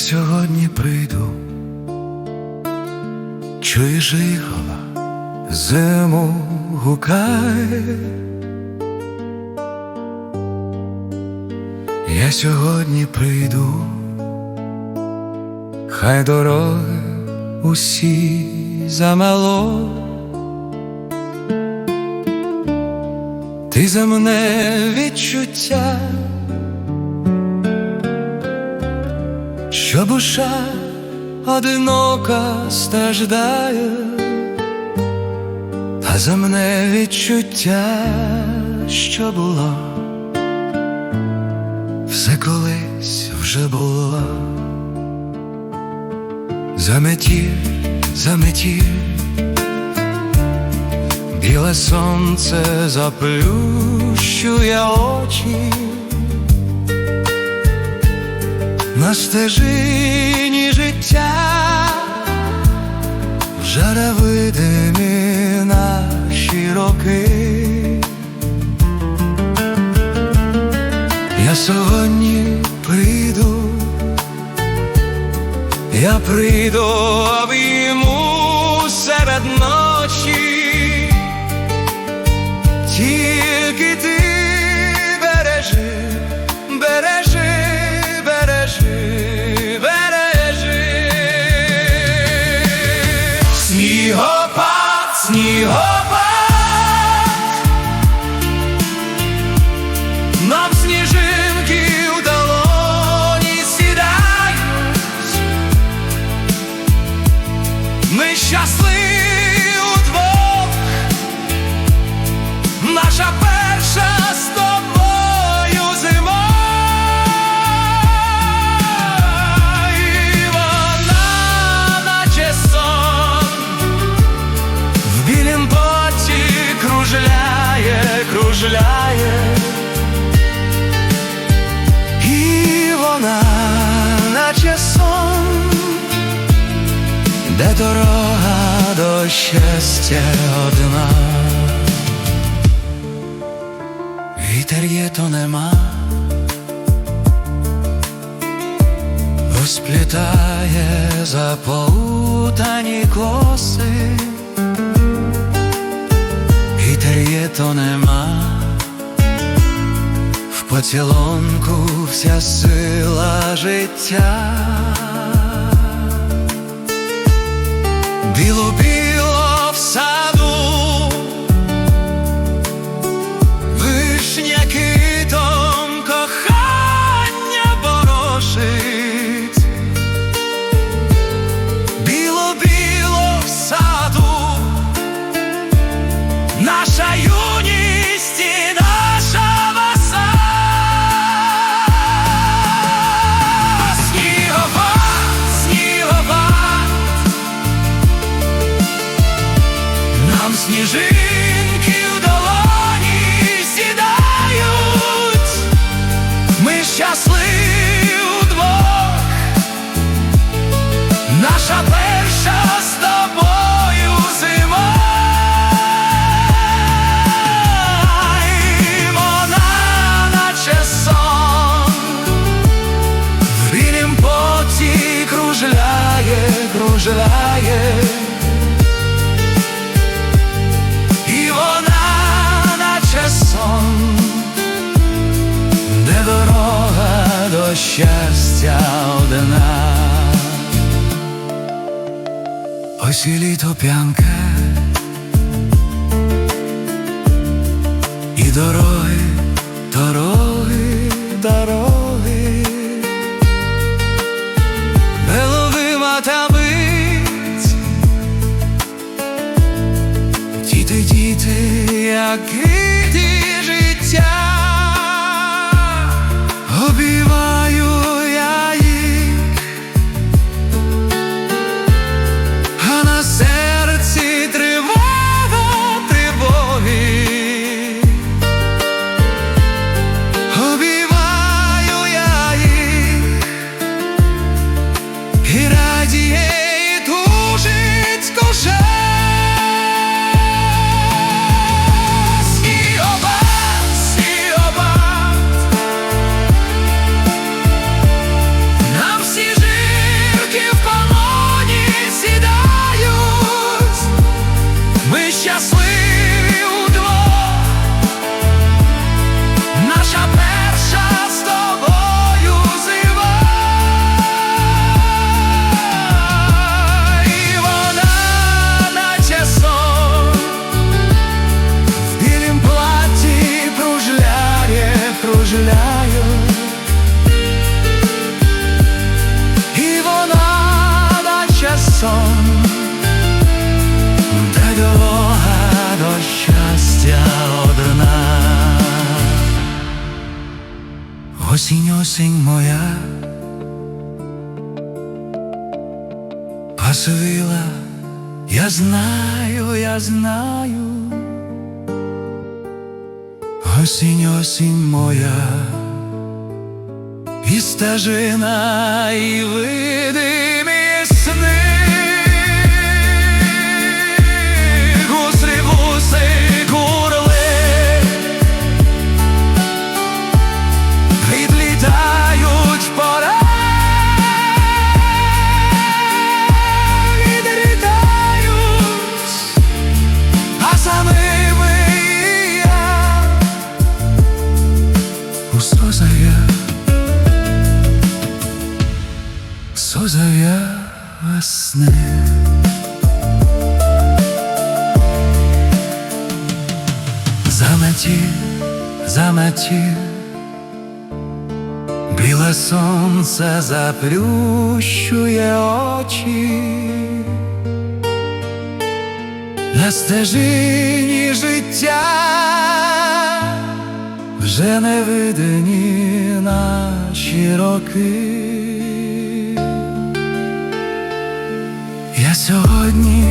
сьогодні прийду, чуєш ігола, зиму гукає. Я сьогодні прийду, хай дороги усі замело. Ти за мене відчуття, що душа одинока страждає, та за мене відчуття, що було, все колись вже було, заметів, заметів. Біле сонце заплющує очі, на стежині життя вже невидимі наші роки. Я сьогодні прийду, я прийду обійму серед ночі. Снігопад, кружляє І вона наче сон Де дорога до щастя одна. Вітер є, то нема, розплітає заплутані коси, Вітер є, то нема, поцілунку вся сила життя. Біло-біло кружляє. І вона наче сон, де дорога до щастя одна. Ось і літо п'янке, і дороги, дороги, Осінь, осінь моя, посвіла, я знаю, я знаю, осінь, осінь моя, і стежина, і видимі Заметів, заметів, біле сонце заплющує очі, на стежині життя вже не видені наші роки. Я сьогодні